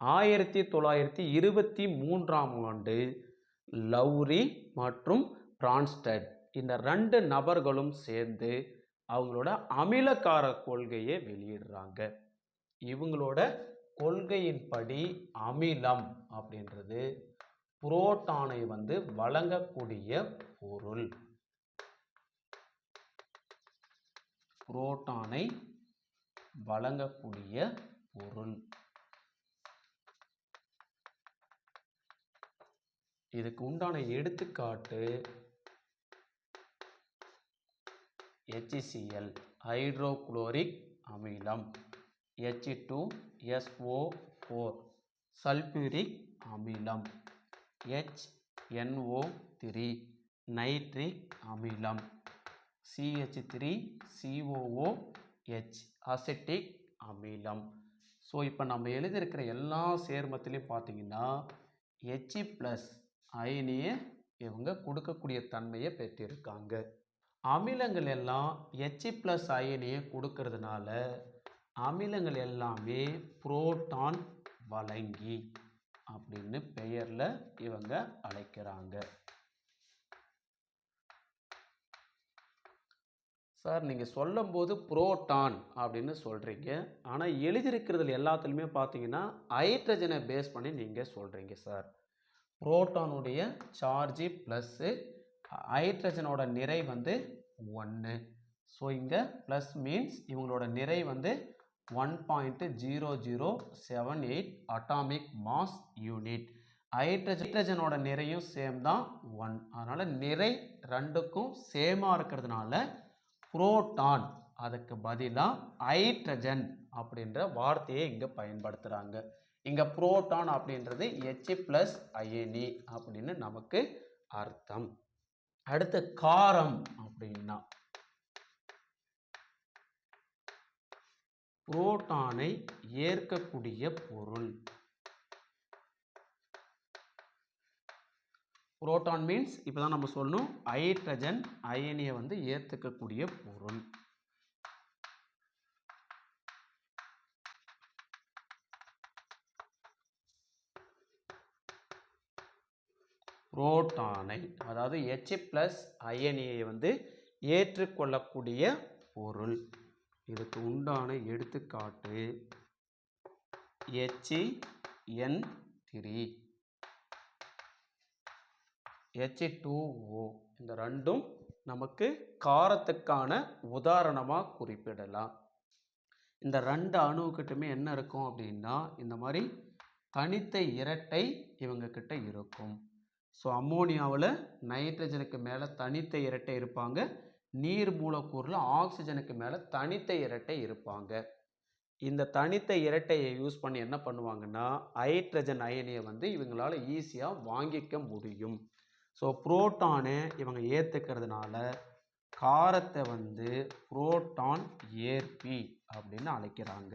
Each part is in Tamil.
ஆயிரத்தி தொள்ளாயிரத்தி இருபத்தி மூன்றாம் ஆண்டு லவ்ரி மற்றும் பிரான்ஸ்டட் இந்த ரெண்டு நபர்களும் சேர்ந்து அவங்களோட அமிலக்கார கொள்கையை வெளியிடுறாங்க. இவங்களோட கொள்கையின்படி அமிலம் அப்படின்றது புரோட்டானை வந்து வழங்கக்கூடிய பொருள். புரோட்டானை வழங்கக்கூடிய பொருள். இதுக்கு உண்டான எடுத்துக்காட்டு HCl ஹைட்ரோகுளோரிக் அமிலம். H two SO four sulphuric அமிலம். HNO த்ரீ நைட்ரிக் அமிலம். CH three COOH H acetic அமிலம். ஸோ இப்போ நம்ம எழுதியிருக்கிற எல்லா சேர்மத்திலையும் பார்த்தீங்கன்னா ஹெச் ப்ளஸ் அயனியை இவங்க கொடுக்கக்கூடிய தன்மையை பெற்றிருக்காங்க. அமிலங்கள் எல்லாம் ஹெச்சி ப்ளஸ் அயனியை கொடுக்கறதுனால அமிலங்கள் எல்லாமே புரோட்டான் வழங்கி அப்படின்னு பெயரில் இவங்க அழைக்கிறாங்க. சார் நீங்கள் சொல்லும்போது புரோட்டான் அப்படின்னு சொல்கிறீங்க ஆனால் எழுதியிருக்கிறது எல்லாத்துலேயுமே பார்த்தீங்கன்னா ஹைட்ரஜனை பேஸ் பண்ணி நீங்கள் சொல்கிறீங்க சார். புரோட்டானுடைய சார்ஜி ப்ளஸ்ஸு ஹைட்ரஜனோட நிறை வந்து ஒன்று ஸோ இங்கே ப்ளஸ் மீன்ஸ் இவங்களோட நிறை வந்து one point zero zero seven eight atomic mass unit hydrogen ஹைட்ரஜனோட நிறையும் சேம் தான் ஒன் அதனால் நிறை ரெண்டுக்கும் சேமாக இருக்கிறதுனால புரோட்டான் அதுக்கு பதிலாக ஹைட்ரஜன் அப்படின்ற வார்த்தையை இங்கே பயன்படுத்துகிறாங்க இங்கே புரோட்டான் அப்படின்றது ஹெச் ப்ளஸ் அயனி அப்படின்னு நமக்கு அர்த்தம். அடுத்து காரம் அப்படின்னா. புரோட்டானை ஏற்கக்கூடிய பொருள். புரோட்டான் மீன்ஸ் இப்போ தான் நம்ம சொல்லணும். ஹைட்ரஜன் அயனியை வந்து ஏற்றுக்கக்கூடிய பொருள். புரோட்டானை அதாவது ஹெச் ப்ளஸ் அயனியை வந்து ஏற்றுக்கொள்ளக்கூடிய பொருள். இதுக்கு உண்டான எடுத்துக்காட்டு H N three H two O இந்த ரெண்டும் நமக்கு காரத்துக்கான உதாரணமாக குறிப்பிடலாம். இந்த ரெண்டு அணுக்கிட்டுமே என்ன இருக்கும் அப்படின்னா இந்த மாதிரி தனித்த இரட்டை இவங்க கிட்ட இருக்கும். ஸோ அம்மோனியாவில் நைட்ரஜனுக்கு மேலே தனித்த இரட்டை இருப்பாங்க. நீர் மூலக்கூறில் ஆக்சிஜனுக்கு மேலே தனித்த இரட்டை இருப்பாங்க. இந்த தனித்த இரட்டையை யூஸ் பண்ணி என்ன பண்ணுவாங்கன்னா ஹைட்ரஜன் அயனியை வந்து இவங்களால ஈஸியாக வாங்கிக்க முடியும். ஸோ புரோட்டானை இவங்க ஏற்றுக்கிறதுனால காரத்தை வந்து புரோட்டான் ஏற்பி அப்படின்னு அழைக்கிறாங்க.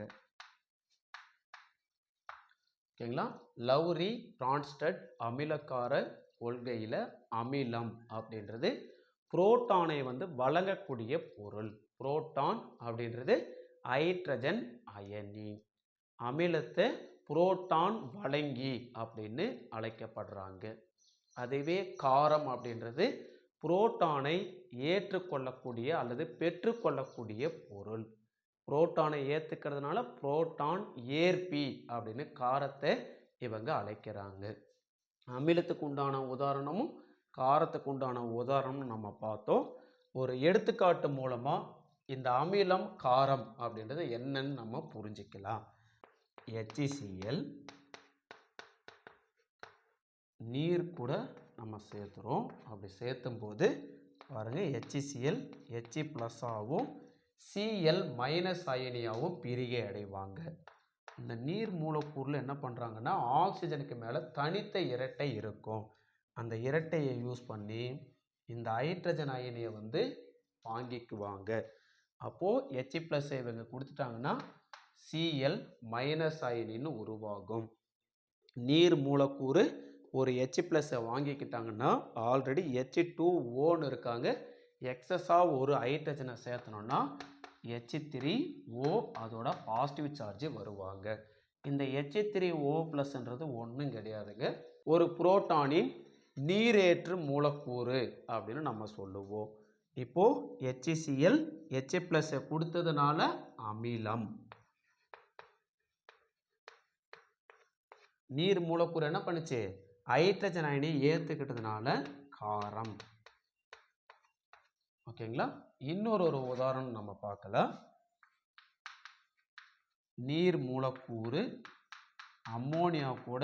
ஓகேங்களா லவ்ரி டிரான்ஸ்டட் அமிலக்கார கொள்கையில் அமிலம் அப்படின்றது புரோட்டானை வந்து வழங்கக்கூடிய பொருள். புரோட்டான் அப்படின்றது ஹைட்ரஜன் அயனி. அமிலத்தை புரோட்டான் வழங்கி அப்படின்னு அழைக்கப்படுறாங்க. அதுவே காரம் அப்படின்றது புரோட்டானை ஏற்றுக்கொள்ளக்கூடிய அல்லது பெற்றுக்கொள்ளக்கூடிய பொருள். புரோட்டானை ஏற்றுக்கிறதுனால புரோட்டான் ஏற்பி அப்படின்னு காரத்தை இவங்க அழைக்கிறாங்க. அமிலத்துக்கு உண்டான உதாரணமும் காரத்துக்கு உண்டான உதாரணமும் நம்ம பார்த்தோம். ஒரு எடுத்துக்காட்டு மூலமாக இந்த அமிலம் காரம் அப்படின்றது என்னன்னு நம்ம புரிஞ்சுக்கலாம். HCl நீர் கூட நம்ம சேர்த்துறோம். அப்படி சேர்த்தும் போது பாருங்கள் HCl H ப்ளஸ்ஸாகவும் சிஎல் மைனஸ் அயனியாகவும் பிரிகை அடைவாங்க. இந்த நீர் மூலக்கூறில் என்ன பண்ணுறாங்கன்னா ஆக்சிஜனுக்கு மேலே தனித்த இரட்டை இருக்கும். அந்த இரட்டையை யூஸ் பண்ணி இந்த ஹைட்ரஜன் அயனியை வந்து வாங்கிக்குவாங்க. அப்போது ஹெச் ப்ளஸ் இவங்க கொடுத்துட்டாங்கன்னா சிஎல் மைனஸ் அயனின்னு உருவாகும். நீர் மூலக்கூறு ஒரு ஹெச் ப்ளஸ்ஸை வாங்கிக்கிட்டாங்கன்னா ஆல்ரெடி ஹெச் டூ ஓன்னு இருக்காங்க. எக்ஸஸாக ஒரு ஹைட்ரஜனை சேர்த்தனோன்னா ஹெச் த்ரீ ஓ அதோட பாசிட்டிவ் சார்ஜ் வருவாங்க. இந்த ஹெச் த்ரீ ஓ ப்ளஸ்ன்றது ஒன்றும் கிடையாதுங்க. ஒரு புரோட்டானின் நீரேற்று மூலக்கூறு அப்படின்னு நம்ம சொல்லுவோம். இப்போது ஹெச்சிசிஎல் ஹெச் ப்ளஸ்ஸை கொடுத்ததுனால அமிலம். நீர் மூலக்கூறு என்ன பண்ணுச்சு? ஹைட்ரஜன் அயனி ஏற்றுக்கிட்டதுனால காரம். ஓகேங்களா இன்னொரு ஒரு உதாரணம் நம்ம பார்க்கலாம். நீர் மூலக்கூறு அம்மோனியா கூட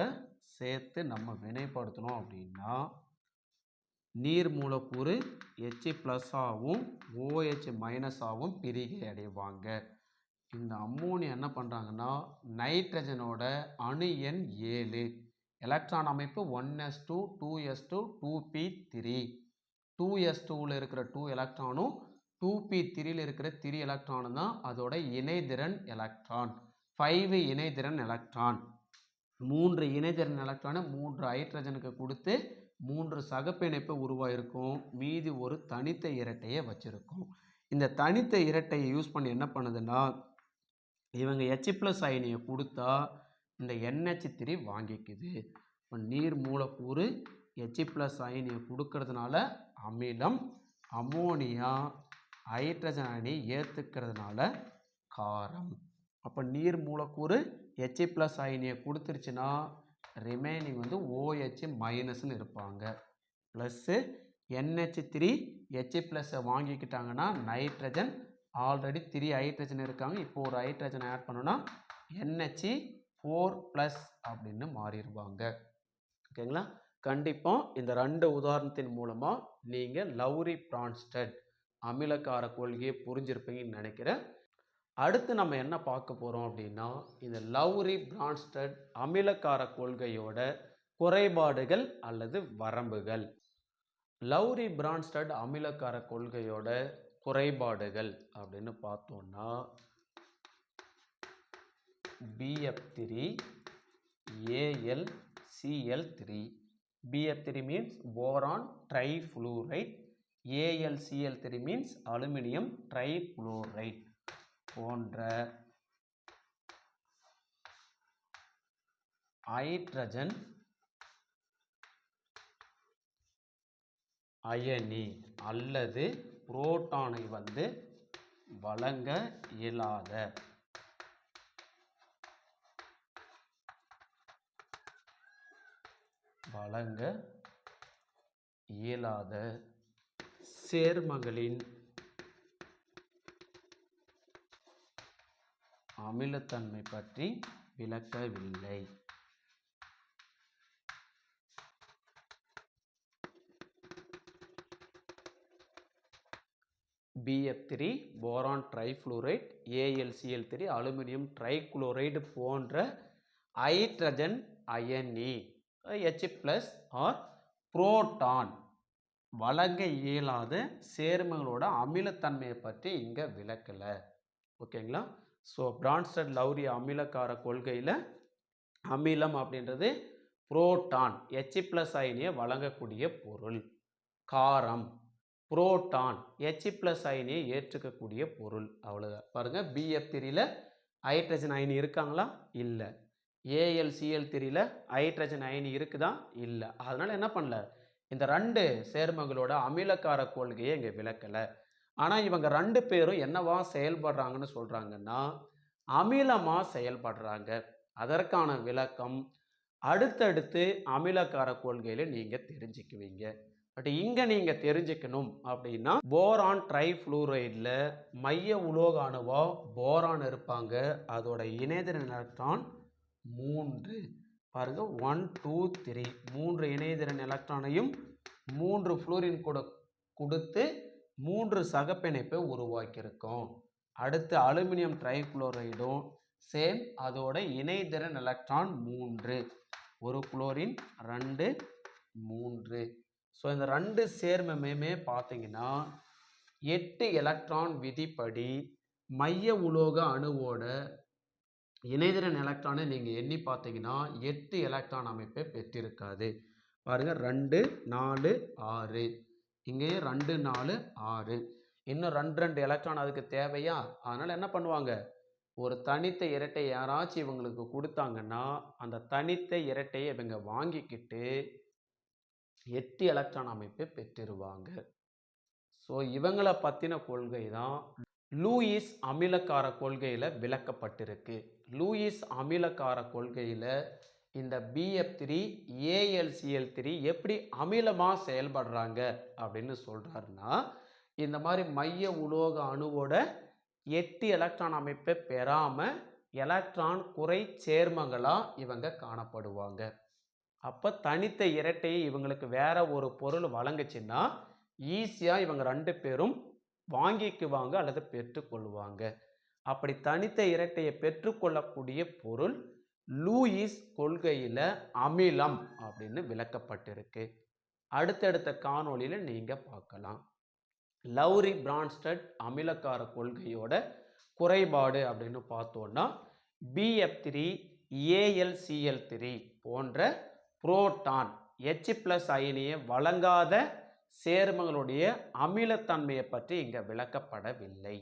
சேர்த்து நம்ம வினைப்படுத்தணும் அப்படின்னா நீர் மூலக்கூறு ஹெச் ப்ளஸ்ஸாகவும் ஓஹெச் மைனஸாகவும் பிரிகை அடைவாங்க. இந்த அம்மோனியா என்ன பண்ணுறாங்கன்னா நைட்ரஜனோட அணு எண் ஏழு. எலக்ட்ரான் அமைப்பு one S two two S two two P three two S டூவில் இருக்கிற டூ எலக்ட்ரானும் டூ பி த்ரீயில் இருக்கிற த்ரீ எலக்ட்ரானும் தான் அதோட இணைதிறன் எலக்ட்ரான் ஃபைவ் இணைதிறன் எலக்ட்ரான் மூன்று இணைதிறன் எலக்ட்ரானை மூன்று ஹைட்ரஜனுக்கு கொடுத்து மூன்று சகப்பிணைப்பை உருவாயிருக்கும். மீதி ஒரு தனித்த இரட்டையை வச்சுருக்கும். இந்த தனித்த இரட்டையை யூஸ் பண்ணி என்ன பண்ணுதுன்னா இவங்க ஹெச் ப்ளஸ் அயனியை கொடுத்தா இந்த என்ஹெச் த்ரீ வாங்கிக்குது. இப்போ நீர் மூலக்கூறு ஹெச் ப்ளஸ் அயனியை கொடுக்கறதுனால அமிலம் அமோனியா ஹைட்ரஜன் அயனி ஏற்றுக்கிறதுனால காரம். அப்போ நீர் மூலக்கூறு ஹெச்ஏ ப்ளஸ் அயனியை கொடுத்துருச்சுன்னா ரிமைனிங் வந்து ஓஹெச் மைனஸ்னு இருப்பாங்க. ப்ளஸ்ஸு என்ஹெச் த்ரீ ஹெச் ப்ளஸ்ஸை வாங்கிக்கிட்டாங்கன்னா நைட்ரஜன் ஆல்ரெடி த்ரீ ஹைட்ரஜன் இருக்காங்க. இப்போ ஒரு ஹைட்ரஜன் ஆட் பண்ணோன்னா என்ஹெச்சி ஃபோர் ப்ளஸ் அப்படின்னு மாறிடுவாங்க. ஓகேங்களா கண்டிப்பாக இந்த ரெண்டு உதாரணத்தின் மூலமாக நீங்கள் லவ்ரி பிரான்ஸ்டட் அமிலக்கார கொள்கையை புரிஞ்சிருப்பீங்கன்னு நினைக்கிறேன். அடுத்து நம்ம என்ன பார்க்க போகிறோம் அப்படின்னா இந்த லவ்ரி பிரான்ஸ்டட் அமிலக்கார கொள்கையோட குறைபாடுகள் அல்லது வரம்புகள். லவ்ரி பிரான்ஸ்டட் அமிலக்கார கொள்கையோட குறைபாடுகள் அப்படின்னு பார்த்தோம்னா BF three AL CL three BF three means boron trifluoride ALCL three means aluminium trichloride போன்ற ஹைட்ரஜன் அயனி அல்லது புரோட்டானை வந்து வழங்க இயலாத. வழங்க இயலாத. சேர்மங்களின் அமிலத்தன்மை பற்றி விளக்கவில்லை. BF three boron trifluoride ALCL three aluminium trichloride போன்ற ஹைட்ரஜன் அயனி ஹெச் ப்ளஸ் ஆர் புரோட்டான் வழங்க இயலாத சேர்மங்களோட அமிலத்தன்மையை பற்றி இங்கே விளக்கலை. ஓகேங்களா? ஸோ பிரான்ஸ்டட் லவ்ரி அமிலக்கார கொள்கையில் அமிலம் அப்படின்றது புரோட்டான் எச் ப்ளஸ் அயனியை வழங்கக்கூடிய பொருள். காரம் புரோட்டான் எச் ப்ளஸ் அயனியை ஏற்றுக்கக்கூடிய பொருள். அவ்வளோதான் பாருங்கள் பிஎஃப் த்ரீல ஹைட்ரஜன் அயனி இருக்காங்களா? இல்லை. ஏஎல்சிஎல் திரியில் த்ரீல ஹைட்ரஜன் அயனி இருக்குதா? இல்லை. அதனால் என்ன பண்ணல? இந்த ரெண்டு சேர்மங்களோட அமிலக்கார கொள்கையை இங்கே விளக்கலை. ஆனால் இவங்க ரெண்டு பேரும் என்னவா செயல்படுறாங்கன்னு சொல்கிறாங்கன்னா அமிலமாக செயல்படுறாங்க. அதற்கான விளக்கம் அடுத்தடுத்து அமிலக்கார கொள்கையில் நீங்கள் தெரிஞ்சுக்குவீங்க. பட் இங்கே நீங்கள் தெரிஞ்சுக்கணும் அப்படின்னா போரான் ட்ரைஃப்ளூரைடில் மைய உலோக அணுவாக போரான் இருப்பாங்க. அதோட இணைதிறன் எலக்ட்ரான் மூன்று. பாருங்கள் ஒன் டூ த்ரீ மூன்று இணைதிறன் எலக்ட்ரானையும் மூன்று ஃப்ளோரின் கூட கொடுத்து மூன்று சகப்பிணைப்பை உருவாக்கியிருக்கோம். அடுத்து அலுமினியம் ட்ரைக்ளோரைடும் சேம் அதோட இணைதிறன் எலக்ட்ரான் மூன்று. ஒரு குளோரின் ரெண்டு மூன்று. ஸோ இந்த ரெண்டு சேர்மமே பார்த்தீங்கன்னா எட்டு எலக்ட்ரான் விதிப்படி மைய உலோக அணுவோட இணைதிறன் எலக்ட்ரானை நீங்கள் எண்ணி பார்த்தீங்கன்னா எட்டு எலக்ட்ரான் அமைப்பை பெற்றிருக்காது. பாருங்கள் ரெண்டு நாலு ஆறு. இங்கேயும் ரெண்டு நாலு ஆறு. இன்னும் ரெண்டு ரெண்டு எலக்ட்ரான் அதுக்கு தேவையா? அதனால் என்ன பண்ணுவாங்க? ஒரு தனித்த இரட்டை யாராச்சும் இவங்களுக்கு கொடுத்தாங்கன்னா அந்த தனித்த இரட்டையை இவங்க வாங்கிக்கிட்டு எட்டு எலக்ட்ரான் அமைப்பை பெற்றிருவாங்க. ஸோ இவங்களை பற்றின கொள்கை தான் லூயிஸ் அமிலக்கார கொள்கையில் விளக்கப்பட்டிருக்கு. லூயிஸ் அமிலக்கார கொள்கையில் இந்த பிஎஃப் த்ரீ ஏஎல்சிஎல் த்ரீ எப்படி அமிலமாக செயல்படுறாங்க அப்படின்னு சொல்கிறாருன்னா இந்த மாதிரி மைய உலோக அணுவோட எட்டு எலக்ட்ரான் அமைப்பை பெறாமல் எலக்ட்ரான் குறை சேர்மங்களாக இவங்க காணப்படுவாங்க. அப்போ தனித்த இரட்டையை இவங்களுக்கு வேற ஒரு பொருள் வழங்குச்சுன்னா ஈஸியாக இவங்க ரெண்டு பேரும் வாங்கிக்குவாங்க அல்லது பெற்றுக்கொள்வாங்க. அப்படி தனித்த இரட்டையை பெற்றுக்கொள்ளக்கூடிய பொருள் லூயிஸ் கொள்கையில் அமிலம் அப்படின்னு விளக்கப்பட்டிருக்கு. அடுத்தடுத்த காணொளியில் நீங்கள் பார்க்கலாம். லவ்ரி பிரான்ஸ்டட் அமிலக்கார கொள்கையோட குறைபாடு அப்படின்னு பார்த்தோன்னா பிஎஃப் த்ரீ ஏஎல்சிஎல் த்ரீ போன்ற புரோட்டான் எச் பிளஸ் அயனியை வழங்காத சேர்மங்களுடைய அமிலத்தன்மையை பற்றி இங்கே விளக்கப்படவில்லை.